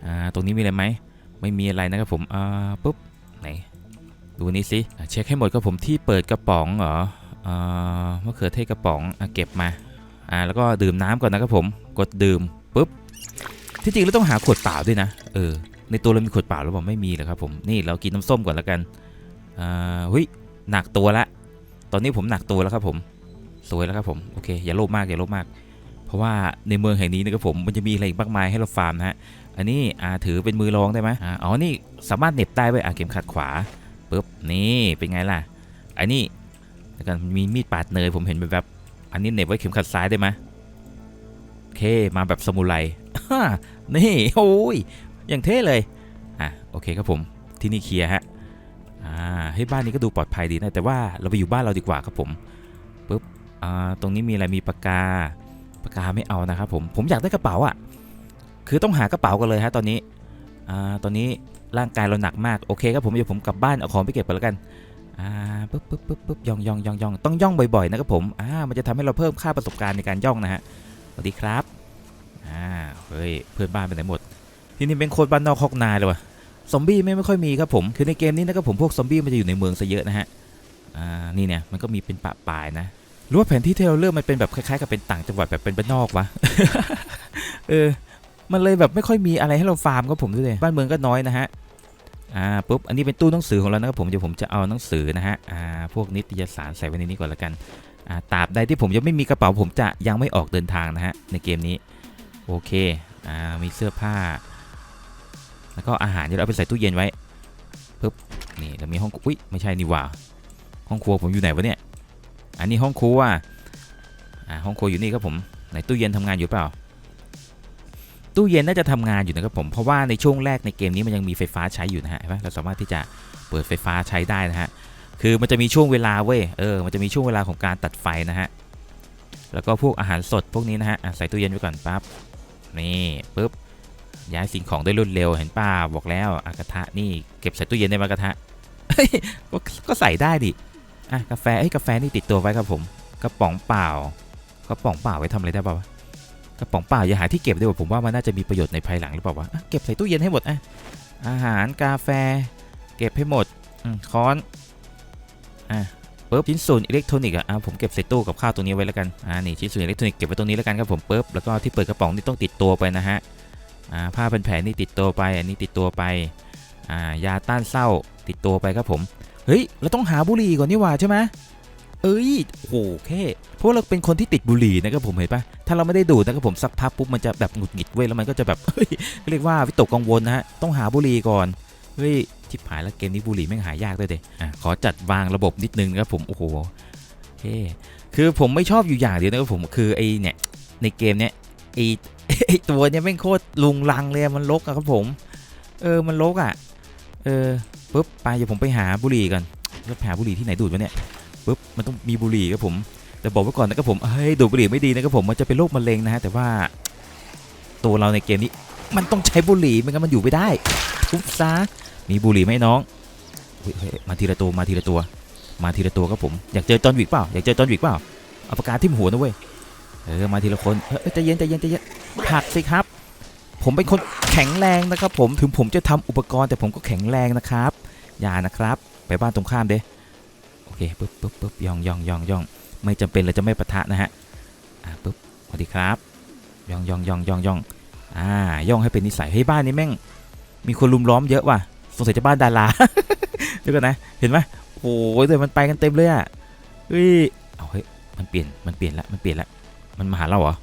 อ่าตรงนี้มีอะไรไหมไม่มีอะไรนะครับผมอ่าปุ๊บไหนดูนี่สิเช็คให้หมดครับผมที่เปิดกระป๋องเหรออ่ามะเขือเทศกระป๋องอะเก็บมาอ่าแล้วก็ดื่มน้ำก่อนนะครับผมกดดื่มปุ๊บที่จริงเราต้องหาขวดเปล่าด้วยนะเออในตัวเรามีขวดเปล่าหรือเปล่าไม่มีเลยครับผมนี่เรากินน้ำส้มก่อนแล้วกันอ่าเฮ้ยหนักตัวละ ตอนนี้ผมหนักตัวแล้วครับผมสวยแล้วครับผมโอเคอย่าโลภมากอย่าโลภมาก เพราะว่าในเมืองแห่งนี้นะครับผมมันจะมีอะไรอีกมากมายให้เราฟาร์มนะฮะ อันนี้อ่าถือเป็นมือรองได้ไหมอ๋อนี่สามารถเน็บได้ไว้อ่าเข็มขัดขวาปึ๊บนี่เป็นไงล่ะอันนี้แล้วกันมีมีดปาดเนยผมเห็นแบบอันนี้เน็บไว้เข็มขัดซ้ายได้ไหมโอเคมาแบบสมุไรนี่โอ้ยอย่างเท่เลยอะโอเคครับผมที่นี่เคลียร์ฮะอ่าให้บ้านนี้ก็ดูปลอดภัยดีนะแต่ว่าเราไปอยู่บ้านเราดีกว่าครับผมปุ๊บอ่าตรงนี้มีอะไรมีปากกาปากกาไม่เอานะครับผมผมอยากได้กระเป๋าอะ คือต้องหากระเป๋ากันเลยฮะตอนนี้อ่าตอนนี้ร่างกายเราหนักมากโอเคครับผมเดี๋ยวผมกลับบ้านเอาของไปเก็บไปแล้วกันอ่าปุ๊บปุ๊บปุ๊บปุ๊บย่องย่องย่องย่องต้องย่องบ่อยๆนะครับผมอ่ามันจะทำให้เราเพิ่มค่าประสบการณ์ในการย่องนะฮะสวัสดีครับอ่าเฮ้ยเพื่อนบ้านไปไหนหมดที่นี่เป็นโคตรบ้านนอกคอกนาเลยวะซอมบี้ไม่ไม่ค่อยมีครับผมคือในเกมนี้นะครับผมพวกซอมบี้มันจะอยู่ในเมืองซะเยอะนะฮะอ่านี่เนี่ยมันก็มีเป็นปะปายนะหรือว่าแผนที่ที่เราเลือกมันเป็นแบบคล้ายๆกับเป็นต่างจังหวัดแบบเป็นบ้านนอกวะเออ มันเลยแบบไม่ค่อยมีอะไรให้เราฟาร์มครับผมด้วยเลยบ้านเมืองก็น้อยนะฮะอ่าปุ๊บอันนี้เป็นตู้หนังสือของเรานะครับผมเดี๋ยวผมจะเอาหนังสือนะฮะอ่าพวกนิตยสารใส่ไว้ในนี้ก่อนละกันอ่าตราบใดที่ผมยังไม่มีกระเป๋าผมจะยังไม่ออกเดินทางนะฮะในเกมนี้โอเคอ่ามีเสื้อผ้า แล้วก็อาหารที่เราเอาไปใส่ตู้เย็นไว้ปึ๊บนี่เรามีห้องอุ้ยไม่ใช่นี่ว่าห้องครัวผมอยู่ไหนวะเนี่ยอันนี้ห้องครัวอ่าห้องครัวอยู่นี่ครับผมไหนตู้เย็นทำงานอยู่เปล่า ตู้เย็นน่าจะทำงานอยู่นะครับผมเพราะว่าในช่วงแรกในเกมนี้มันยังมีไฟฟ้าใช้อยู่นะฮะเราสามารถที่จะเปิดไฟฟ้าใช้ได้นะฮะคือมันจะมีช่วงเวลาเว้ยเออมันจะมีช่วงเวลาของการตัดไฟนะฮะแล้วก็พวกอาหารสดพวกนี้นะฮะใส่ตู้เย็นไว้ก่อนปั๊บนี่ปุ๊บย้ายสิ่งของได้รวดเร็วเห็นป้าบอกแล้วอากระทะนี่เก็บใส่ตู้เย็นได้ไหมกระทะก็ก็ใส่ได้ดิอะกาแฟเอ้ยกาแฟนี่ติดตัวไว้ครับผมกระป๋องเปล่ากระป๋องเปล่าไว้ทำอะไรได้ป่าวะ กระป๋องเปล่าอย่าหาที่เก็บดีกว่าผมว่ามันน่าจะมีประโยชน์ในภายหลังหรือเปล่าวะอะเก็บใส่ตู้เย็นให้หมดอะอาหารกาแฟ เก็บให้หมดอค้อนอะปุ๊บชิ้นส่วนอิเล็กทรอนิกส์อะผมเก็บใส่ตู้กับข้าวตรงนี้ไว้แล้วกันอ่านี่ชิ้นส่วนอิเล็กทรอนิกส์เก็บไว้ตรงนี้แล้วกันครับผมปุ๊บแล้วก็ที่เปิดกระป๋องนี่ต้องติดตัวไปนะฮะอ่าผ้าเป็นแผลนี่ติดตัวไป อันนี้ติดตัวไปอ่ายาต้านเศร้าติดตัวไปครับผมเฮ้ยเราต้องหาบุหรี่ก่อนนี่หว่าใช่ไหม เอ้ยโอ้แค่เพราะเราเป็นคนที่ติดบุหรี่นะครับผมเห็นปะถ้าเราไม่ได้ดูดนะครับผมสักพักปุ๊บมันจะแบบหงุดหงิดเว้ยแล้วมันก็จะแบบเฮ้ยเรียกว่าวิตกกังวลนะฮะต้องหาบุหรี่ก่อนเฮ้ยทิพหายแล้วเกมนี้บุหรี่แม่งหายากด้วยเดะอะขอจัดวางระบบนิดนึงนะครับผมโอ้โหเฮ้คือผมไม่ชอบอยู่อย่างเดียวนะครับผมคือไอเนี่ยในเกมเนี้ยไอไอตัวเนี้ยแม่งโคตรลุงลังเลยมันลกอะครับผม เออมันลกอะเออปุ๊บไปเดี๋ยวผมไปหาบุหรี่ก่อนแล้วหาบุหรี่ที่ไหนดูดวะเนี่ย ปุ๊บมันต้องมีบุหรี่ครับผมแต่บอกไว้ก่อนนะครับผมเฮ้ยดูดบุหรี่ไม่ดีนะครับผมมันจะเป็นโรคมะเร็งนะฮะแต่ว่าตัวเราในเกมนี้มันต้องใช้บุหรี่ไม่งั้นมันอยู่ไม่ได้ทุบซะมีบุหรี่ไหมน้องมาทีละตัวมาทีละตัว มาทีละตัวครับผมอยากเจอจอนวิกเปล่าอยากเจอจอนวิกเปล่าเอาปากกาทิ่มหัวนะเว้ยเออมาทีละคนเฮ้ยใจเย็นใจเย็นใจเย็นผลักสิครับ ผมเป็นคนแข็งแรงนะครับผมถึงผมจะทำอุปกรณ์แต่ผมก็แข็งแรงนะครับอย่านะครับ ไปบ้านตรงข้ามเด้ เคปึ๊บปึ๊บปึ๊บย่องย่องย่องย่องไม่จำเป็นเราจะไม่ปะทะนะฮะอ่าปึ๊บสวัสดีครับย่องย่องย่องย่องย่องอ่าย่องให้เป็นนิสัยเฮ้ยบ้านนี้แม่ง มีคนลุมล้อมเยอะว่ะสงสัยจะบ้านดาราเดี๋ยวก่อนนะเห็นไหมโอ้ยแต่มันไปกันเต็มเลยอะเฮ้ยเอาเฮ้ยมันเปลี่ยนมันเปลี่ยนละมันเปลี่ยนละมันมาหาเราเหรอ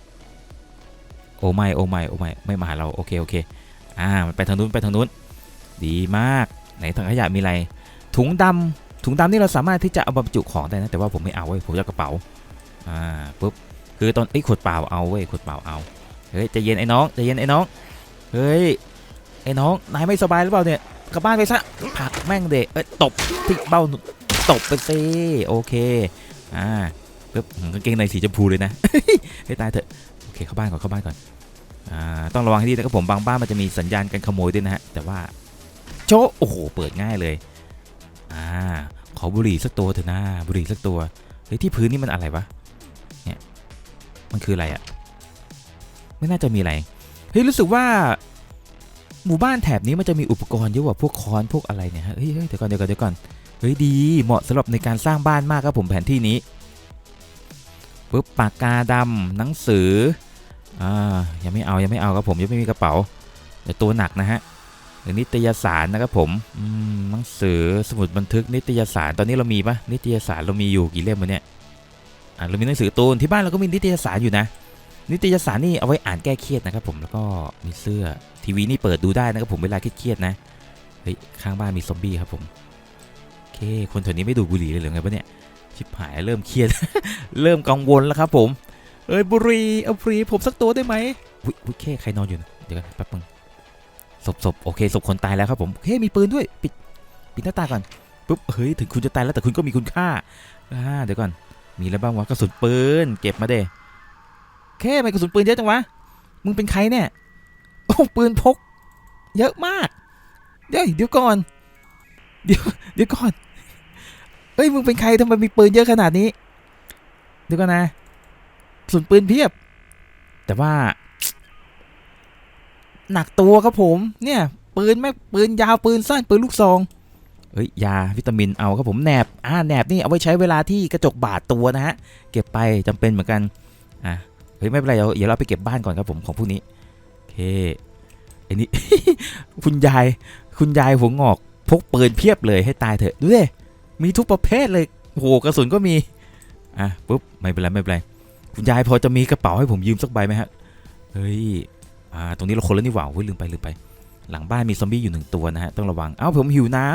โอ้ไม่โอ้ไม่โอ้ไม่ไม่มาหาเราโอเคโอเคอ่ามันไปทางนู้นไปทางนู้น ดีมากไหนถังขยะมีอะไรถุงดำ ถุงดำนี่เราสามารถที่จะเอามาบรรจุของได้นะแต่ว่าผมไม่เอาเว้ยผมจะกระเป๋าอ่าปุ๊บคือตอนไอ้ขวดเปล่าเอาเว้ยขวดเปล่าเอาเฮ้ยจะเย็นไอ้น้องจะเย็นไอ้น้องเฮ้ยไอ้น้องนายไม่สบายหรือเปล่าเนี่ยกลับบ้านไปซะผักแม่งเดะเอ้ยตบที่เบ้าตบไปสิโอเคอ่าปุ๊บกางเกงในสีชมพูเลยนะให้ยตายเถอะโอเคเข้าบ้านก่อนเข้าบ้านก่อนอ่าต้องระวังให้ดีนะครับผมบางบ้านมันจะมีสัญญาณการขโมยด้วยนะฮะแต่ว่าโชโอ้โหเปิดง่ายเลย อ่า ขอบุหรี่สักตัวเถอะนะบุหรี่สักตัวเฮ้ยที่พื้นนี่มันอะไรวะเนี่ยมันคืออะไรอะไม่น่าจะมีอะไรเฮ้ยรู้สึกว่า หมู่บ้านแถบนี้มันจะมีอุปกรณ์เยอะกว่าพวกค้อนพวกอะไรเนี่ยฮะเฮ้ยเดี๋ยวก่อนเดี๋ยวก่อนเดี๋ยวก่อนเฮ้ยดีเหมาะสำหรับในการสร้างบ้านมากครับผมแผนที่นี้ปุ๊บปากกาดำหนังสืออ่ายังไม่เอายังไม่เอาครับผมยังไม่มีกระเป๋าเดี๋ยวตัวหนักนะฮะ รือนิตยสารนะครับผมหนังสือสมุดบันทึกนิตยสารตอนนี้เรามีปะนิตยสารเรามีอยู่กี่เล่มวะเนี่ยอ่าเรามีหนังสือตูนที่บ้านเราก็มีนิตยสารอยู่นะ นิตยสารนี่เอาไว้อ่านแก้เครียดนะครับผมแล้วก็มีเสื้อทีวีนี่เปิดดูได้นะครับผมเวลาเครียดๆนะเฮ้ยข้างบ้านมีซอมบี้ครับผมโอเคคนแถวนี้ไม่ดูบุหรี่เลยหรือไงปะเนี่ยชิบหายเริ่มเครียด เริ่มกังวลแล้วครับผมเอ้ยบุหรี่เอาบุหรี่ผมสักตัวได้ไหมอุ้ยอุ้ยเคใครนอนอยู่นะเดี๋ยวกันแป๊บนึง ศพศพโอเคศพคนตายแล้วครับผมเฮ้ยมีปืนด้วยปิดปิดหน้าตาก่อนปุ๊บเฮ้ยถึงคุณจะตายแล้วแต่คุณก็มีคุณค่าอ่าเดี๋ยวก่อนมีอะไรบ้างวะกระสุนปืนเก็บมาเด้แค่ไม่กระสุนปืนเยอะจังวะมึงเป็นใครเนี่ยโอ้ปืนพก เยอะมากเดี๋ยวเดี๋ยวก่อน เดี๋ยวเดี๋ยวก่อนเอ้ยมึงเป็นใครทำไมมีปืนเยอะขนาดนี้เดี๋ยวก่อนนะกระสุนปืนเพียบ แต่ว่า หนักตัวครับผมเนี่ยปืนแม่ปืนยาวปืนสั้นปืนลูกซองเฮ้ยยาวิตามินเอาครับผมแหนบอ่าแหนบนี่เอาไว้ใช้เวลาที่กระจกบาดตัวนะฮะเก็บไปจำเป็นเหมือนกันอะเฮ้ยไม่เป็นไรเดี๋ยวเดี๋ยวเราไปเก็บบ้านก่อนครับผมของพวกนี้โอเคไอ้นี่คุณยายคุณยายหัวงอกพกปืนเพียบเลยให้ตายเถอะดูดิมีทุกประเภทเลยโอ้โหกระสุนก็มีอะปุ๊บไม่เป็นไรไม่เป็นไรคุณยายพอจะมีกระเป๋าให้ผมยืมสักใบไหมฮะเฮ้ย อ่าตรงนี้เราคนแล้วนี่หว่าเฮ้ยลืมไปลืมไป หลังบ้านมีซอมบี้อยู่หนึ่งตัวนะฮะต้องระวังเอ้าผมหิวน้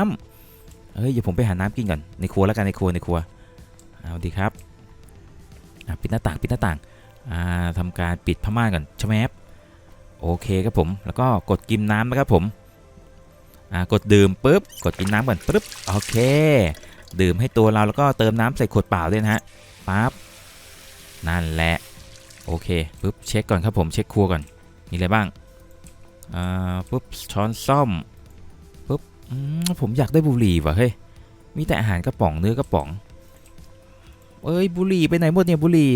ำเฮ้ยเดี๋ยวผมไปหาน้ำกินก่อนในครัวแล้วกันในครัวในครัวเอาดีครับปิดหน้าต่างปิดหน้าต่างาทำการปิดผ้าม่านก่อนใช่ไหมครับโอเคครับผมแล้วก็กดกินน้ำนะครับผมกดดื่มปุ๊บกดกินน้ำก่อนปุ๊บโอเค ดื่มให้ตัวเราแล้วก็เติมน้ำใส่ขวดเปล่าด้วยนะฮะปั๊บนั่นแหละโอเคปุ๊บเช็คก่อนครับผมเช็คครัวก่อน มีอะไรบ้าง อ่าปุ๊บช้อนซ่อมปุ๊บอืมผมอยากได้บุหรี่ว่ะเฮ้ย มีแต่อาหารกระป๋องเนื้อกระป๋อง เอ้ยบุหรี่ไปไหนหมดเนี่ยบุหรี่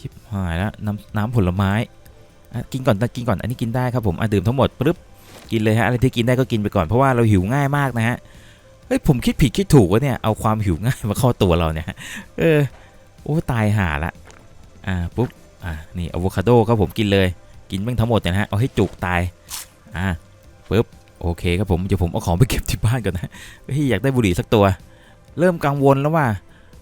ชิบหายแล้วน้ำน้ำผลไม้กินก่อนกินก่อนอันนี้กินได้ครับผมอะดื่มทั้งหมดปึ๊บกินเลยฮะอะไรที่กินได้ก็กินไปก่อนเพราะว่าเราหิวง่ายมากนะฮะเฮ้ยผมคิดผิดคิดถูกวะเนี่ยเอาความหิวง่ายมาเข้าตัวเราเนี่ยเออโอ้ตายห่าละอ่าปุ๊บอะนี่อะโวคาโดครับผมกินเลย กินแม่งทั้งหมดเนี่ยนะฮะเอาให้จุกตายอ่าปุ๊บโอเคครับผมเดี๋ยวผมเอาของไปเก็บที่บ้านก่อนนะเฮ้ยอยากได้บุหรี่สักตัว เริ่มกังวลแล้วว่า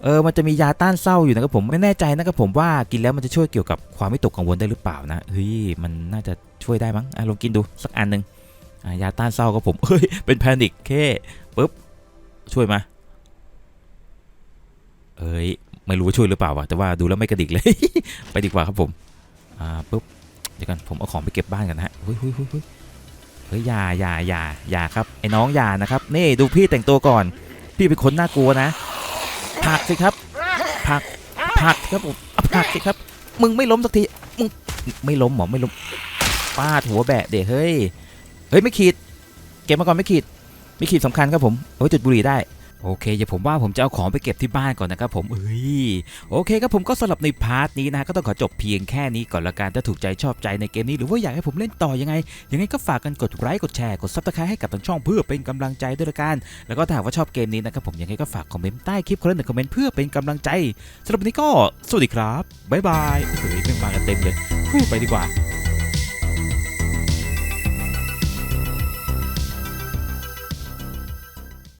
เออ มันจะมียาต้านเศร้าอยู่นะครับผมไม่แน่ใจนะครับผมว่ากินแล้วมันจะช่วยเกี่ยวกับความไม่ตกกังวลได้หรือเปล่านะเฮ้ยมันน่าจะช่วยได้มั้งอะลองกินดูสักอันหนึ่งอะยาต้านเศร้าครับผมเฮ้ยเป็นแพนิคแค่ปุ๊บช่วยมาเอ้ยไม่รู้ว่าช่วยหรือเปล่าวะแต่ว่าดูแล้วไม่กระดิกเลย ไปดีกว่าครับผมอ่าปุ๊บ เดี๋ยวกันผมเอาของไปเก็บบ้านกันนะฮะเฮ้ยเฮ้ยเฮ้ยเฮ้ยเฮ้ยอย่าอย่าอย่าอย่าครับไอ้น้องอย่านะครับนี่ดูพี่แต่งตัวก่อน พี่เป็นคนน่ากลัวนะผักสิครับผักผักครับผมผักสิครับ มึงไม่ล้มสักทีมึงไม่ล้มหมอไม่ล้มฟาดหัวแบะเด็เฮ้ยเฮ้ยไม่ขีดเก็บมาก่อนไม่ขีดไม่ขีดสำคัญครับผมเอาไว้จุดบุหรี่ได้ โอเคเดี๋ยวผมว่าผมจะเอาของไปเก็บที่บ้านก่อนนะครับผมเอ้ยโอเคครับผมก็สำหรับในพาร์ทนี้นะ ก็ต้องขอจบเพียงแค่นี้ก่อนละกันถ้าถูกใจชอบใจในเกมนี้หรือว่าอยากให้ผมเล่นต่อยังไง ยังไงก็ฝากกันกดไลค์กดแชร์กดซับสไครต์ให้กับทางช่องเพื่อเป็นกำลังใจด้วยละกันแล้วก็ถ้าหากว่าชอบเกมนี้นะครับผมยังไงก็ฝากคอมเมนต์ใต้คลิปคนละหนึ่งคอมเมนต์เพื่อเป็นกำลังใจสำหรับวันนี้ก็สวัสดีครับบ๊ายบายเฮ้ยไม่งมากันเต็มเลยพูดไปดีกว่า